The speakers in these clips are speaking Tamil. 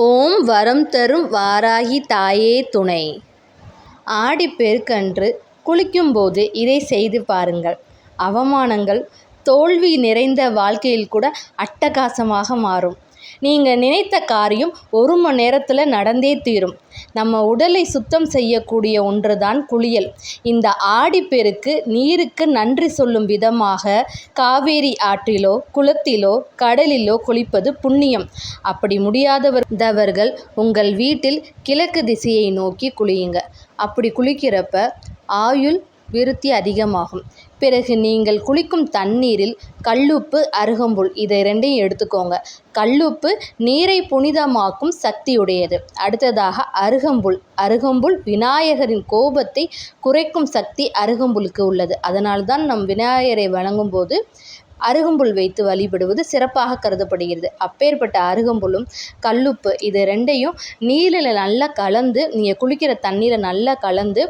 ஓம் வரம் தரும் வாராகி தாயே துணை. ஆடிப்பெருக்கன்று குளிக்கும்போது இதை செய்து பாருங்கள். அவமானங்கள் தோல்வி நிறைந்த வாழ்க்கையில் கூட அட்டகாசமாக மாறும். நீங்கள் நினைத்த காரியம் ஒரு மணி நேரத்தில் நடந்தே தீரும். நம்ம உடலை சுத்தம் செய்யக்கூடிய ஒன்று தான் குளியல். இந்த ஆடிப்பெருக்கு நீருக்கு நன்றி சொல்லும் விதமாக காவேரி ஆற்றிலோ குளத்திலோ கடலிலோ குளிப்பது புண்ணியம். அப்படி முடியாதவர்கள் உங்கள் வீட்டில் கிழக்கு திசையை நோக்கி குளியுங்க. அப்படி குளிக்கிறப்ப ஆயுள் விருத்தி அதிகமாகும். பிறகு நீங்கள் குளிக்கும் தண்ணீரில் கல்லுப்பு அருகம்புல் இதை ரெண்டையும் எடுத்துக்கோங்க. கல்லுப்பு நீரை புனிதமாக்கும் சக்தியுடையது. அடுத்ததாக அருகம்புல். அருகம்புல் விநாயகரின் கோபத்தை குறைக்கும் சக்தி அருகம்புலுக்கு உள்ளது. அதனால்தான் நம் விநாயகரை வழங்கும்போது அருகம்புல் வைத்து வழிபடுவது சிறப்பாக கருதப்படுகிறது. அப்பேற்பட்ட அருகம்புல்லும் கல்லுப்பு இது ரெண்டையும் நீரில் நல்லா கலந்து நீங்கள் குளிக்கிற தண்ணீரை நல்லா கலந்து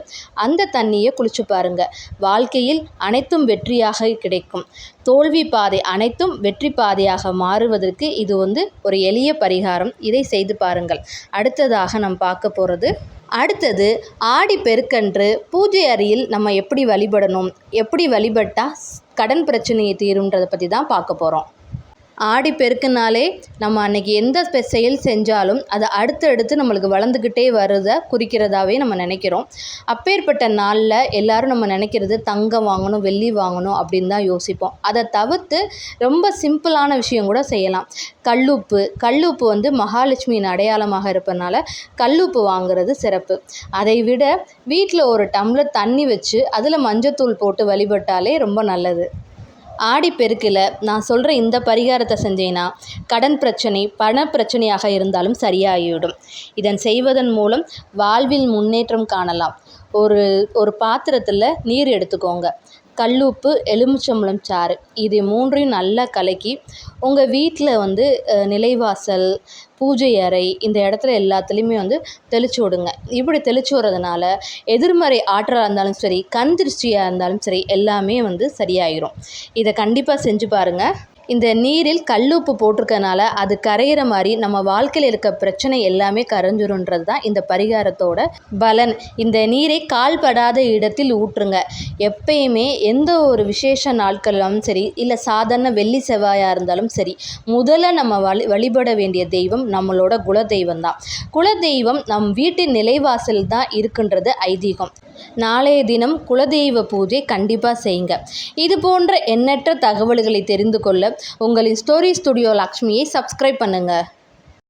அந்த தண்ணியை குளிச்சு பாருங்கள் வாழ்க்கையில் அனைத்தும் வெற்றியாக கிடைக்கும். தோல்வி பாதை அனைத்தும் வெற்றி பாதையாக மாறுவதற்கு இது வந்து ஒரு எளிய பரிகாரம். இதை செய்து பாருங்கள். அடுத்ததாக நாம் பார்க்க போகிறது அடுத்தது ஆடி பெருக்கன்று பூஜை அறையில் நம்ம எப்படி வழிபடணும்? எப்படி வழிபட்டால் கடன் பிரச்சனையை தீரும்ன்றதை பற்றி தான் பார்க்க போகிறோம் ஆடி பெருக்குனாலே நம்ம அன்னைக்கு எந்த செயல் செஞ்சாலும் அது அடுத்தடுத்து நம்மளுக்கு வளர்ந்துக்கிட்டே வருதை குறிக்கிறதாவே நம்ம நினைக்கிறோம். அப்பேற்பட்ட நாளில் எல்லாரும் நம்ம நினைக்கிறது தங்கம் வாங்கணும் வெள்ளி வாங்கணும் அப்படின்னு தான் யோசிப்போம். அதை தவிர்த்து ரொம்ப சிம்பிளான விஷயம் கூட செய்யலாம். கல்லுப்பு கல்லுப்பு வந்து மகாலட்சுமியின் அடையாளமாக இருப்பதனால கல்லுப்பு வாங்குறது சிறப்பு. அதை விட வீட்டில் ஒரு டம்ளர் தண்ணி வச்சு அதில் மஞ்சத்தூள் போட்டு வழிபட்டாலே ரொம்ப நல்லது. ஆடிப்பெருக்கில் நான் சொல்கிற இந்த பரிகாரத்தை செஞ்சேன்னா கடன் பிரச்சனை பண பிரச்சனையாக இருந்தாலும் சரியாகிவிடும். இதன் செய்வதன் மூலம் வாழ்வில் முன்னேற்றம் காணலாம். ஒரு ஒரு பாத்திரத்தில் நீர் எடுத்துக்கோங்க. கல்லுப்பு எலுமிச்சம்பழம் சாறு. இது மூன்றையும் நல்லா கலக்கி உங்கள் வீட்டில் வந்து நிலைவாசல் பூஜை அறை இந்த இடத்துல எல்லாத்துலேயுமே வந்து தெளித்து விடுங்க. இப்படி தெளித்து விட்றதுனால எதிர்மறை ஆற்றலாக இருந்தாலும் சரி கண் திருஷ்டியாக இருந்தாலும் சரி எல்லாமே வந்து சரியாயிடும் இதை கண்டிப்பாக செஞ்சு பாருங்கள் இந்த நீரில் கல்லுப்பு போட்டிருக்கனால அது கரையிற மாதிரி நம்ம வாழ்க்கையில் இருக்க பிரச்சனை எல்லாமே கரைஞ்சிருன்றது தான் இந்த பரிகாரத்தோட பலன். இந்த நீரை கால்படாத இடத்தில் ஊற்றுங்க. எப்பயுமே எந்த ஒரு விசேஷ நாட்களும் சரி இல்லை சாதாரண வெள்ளி செவ்வாயாக இருந்தாலும் சரி முதல்ல நம்ம வழி வழிபட வேண்டிய தெய்வம் நம்மளோட குலதெய்வம் தான் குலதெய்வம் நம் வீட்டின் நிலைவாசல் தான் இருக்குன்றது ஐதீகம். நாளைய தினம் குலதெய்வ பூஜை கண்டிப்பாக செய்யுங்க. இது போன்ற எண்ணற்ற தகவல்களை தெரிந்து கொள்ள உங்களின் ஸ்டோரி ஸ்டுடியோ லக்ஷ்மியை சப்ஸ்கிரைப் பண்ணுங்கள்